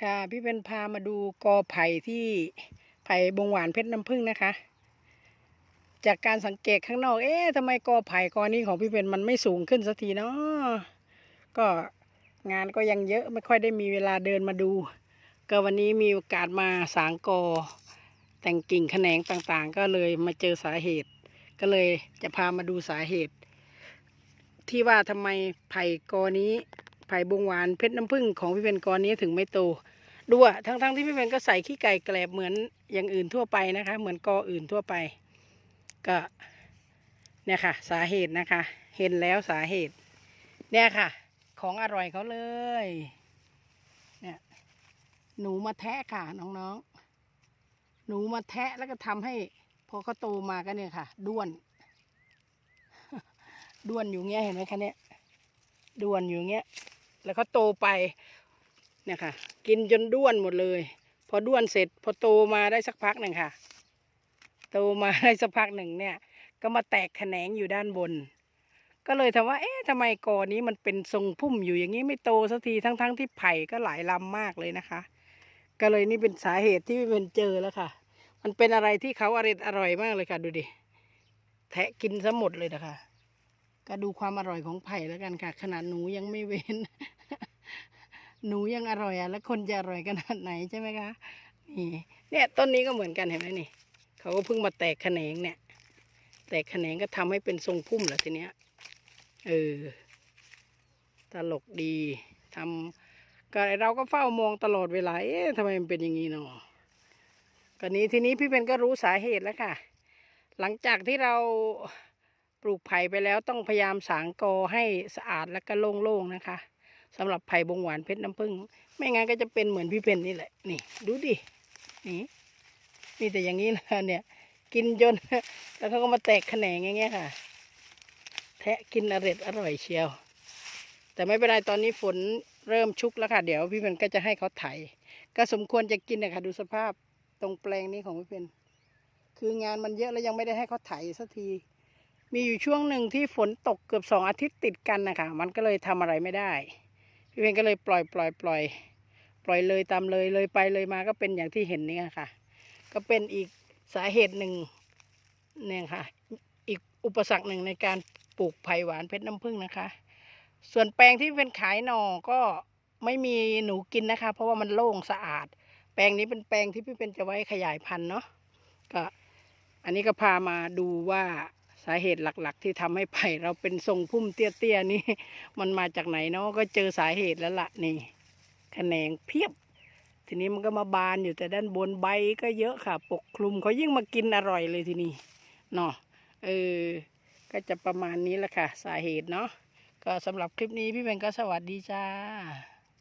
ค่ะ พี่เป็นพามาดูกอไผ่ที่ไผ่บงหวานเพชรน้ำผึ้งนะคะ จากการสังเกตข้างนอก เอ๊ะทำไมกอไผ่กอนี้ของพี่เป็นมันไม่สูงขึ้นสักทีเนาะก็งานก็ยังเยอะไม่ค่อยได้มีเวลาเดินมาดู ก็วันนี้มีโอกาสมาสางกอ แต่งกิ่งแขนงต่างๆ ก็เลยมาเจอสาเหตุ ก็เลยจะพามาดูสาเหตุ ที่ว่าทำไมไผ่กอนี้ ไผ่บงหวานเพชรน้ำผึ้งของพี่เป็นกรนี้ถึงไม่โตดูอะทั้งๆที่พี่เป็นก็ใส่ขี้ไก่แกลบเหมือนอย่างอื่นทั่วไปนะคะ เหมือนกออื่นทั่วไป ก็เนี่ยค่ะ สาเหตุนะคะ เห็นแล้วสาเหตุ เนี่ยค่ะ ของอร่อยเขาเลย เนี่ยหนูมาแทะค่ะน้องๆ หนูมาแทะแล้วก็ทำให้ พอเขาโตมาก็เนี่ยค่ะ ด้วน ด้วนอยู่เงี้ยเห็นไหมคะเนี่ยด้วนอยู่เงี้ย แล้วเขาโตไปเนี่ยค่ะ กินจนด้วนหมดเลย พอด้วนเสร็จ พอโตมาได้สักพักหนึ่งค่ะ โตมาได้สักพักหนึ่งเนี่ย ก็มาแตกแขนงอยู่ด้านบน ก็เลยถามว่า เอ๊ะทำไมกอนี้มันเป็นทรงพุ่มอยู่อย่างนี้ไม่โตสักทีทั้งๆทที่ไผ่ก็หลายลำมากเลยนะคะ ก็เลยนี่เป็นสาเหตุที่เป็นเจอแล้วค่ะ มันเป็นอะไรที่เขาอร่อยอร่อยมากเลยค่ะดูดิแทะกินซะหมดเลยนะคะก็ดูความอร่อยของไผ่แล้วกันค่ะ ขนาดหนูยังไม่เว้น หนูยังอร่อยอะแล้วคนจะอร่อยขนาดไหนใช่ไหมคะนี่เนี่ยต้นนี้ก็เหมือนกันเห็นไหมนี่เขาก็เพิ่งมาแตกแขนงเนี่ย แตกแขนงก็ทำให้เป็นทรงพุ่มแหละทีเนี้ยเออตลกดีทำก็เราก็เฝ้ามองตลอดเวลาเอ๊ะทำไมมันเป็นอย่างนี้เนาะก็นี้ทีนี้พี่เป็นก็รู้สาเหตุแล้วค่ะ หลังจากที่เราปลูกไผ่ไปแล้วต้องพยายามสางกอให้สะอาดและก็โล่งๆนะคะ สำหรับไผ่บงหวานเพชรน้ำผึ้งไม่งั้นก็จะเป็นเหมือนพี่เพนนี่แหละ นี่ ดูดิ นี่มีแต่อย่างนี้นะเนี่ย กินจนแล้วเขาก็มาแตกแขนงอย่างเงี้ยค่ะ แทะกินอร่อยอร่อยเชียว แต่ไม่เป็นไรตอนนี้ฝนเริ่มชุกแล้วค่ะ เดี๋ยวพี่เพนก็จะให้เขาไถ ก็สมควรจะกินนะคะดูสภาพตรงแปลงนี้ของพี่เพนคืองานมันเยอะแล้วยังไม่ได้ให้เขาไถสักที มีอยู่ช่วงหนึ่งที่ฝนตกเกือบสองอาทิตย์ติดกันนะคะ มันก็เลยทำอะไรไม่ได้ พี่เพนก็เลยปล่อยปล่อยปล่อย ปล่อยเลยตามเลยเลยไปเลยมาก็เป็นอย่างที่เห็นนี่ค่ะ ก็เป็นอีกสาเหตุหนึ่งเนี่ยค่ะ อีกอุปสรรคหนึ่งในการปลูกไผ่หวานเพชรน้ำผึ้งนะคะ ส่วนแปลงที่เป็นขายหน่อก็ไม่มีหนูกินนะคะ เพราะว่ามันโล่งสะอาด แปลงนี้เป็นแปลงที่พี่เป็นจะไว้ขยายพันธุ์เนาะก็อันนี้ก็พามาดูว่า สาเหตุหลักๆ ที่ทำให้ไผ่เราเป็นทรงพุ่มเตี้ยๆนี่มันมาจากไหนเนาะก็เจอสาเหตุแล้วละนี่แขนงเพียบ ทีนี้มันก็มาบานอยู่แต่ด้านบนใบก็เยอะค่ะ ปกคลุมเขายิ่งมากินอร่อยเลยทีนี้เนาะเออ ก็จะประมาณนี้แหละค่ะ สาเหตุเนาะก็สำหรับคลิปนี้พี่เบนก็สวัสดีจ้า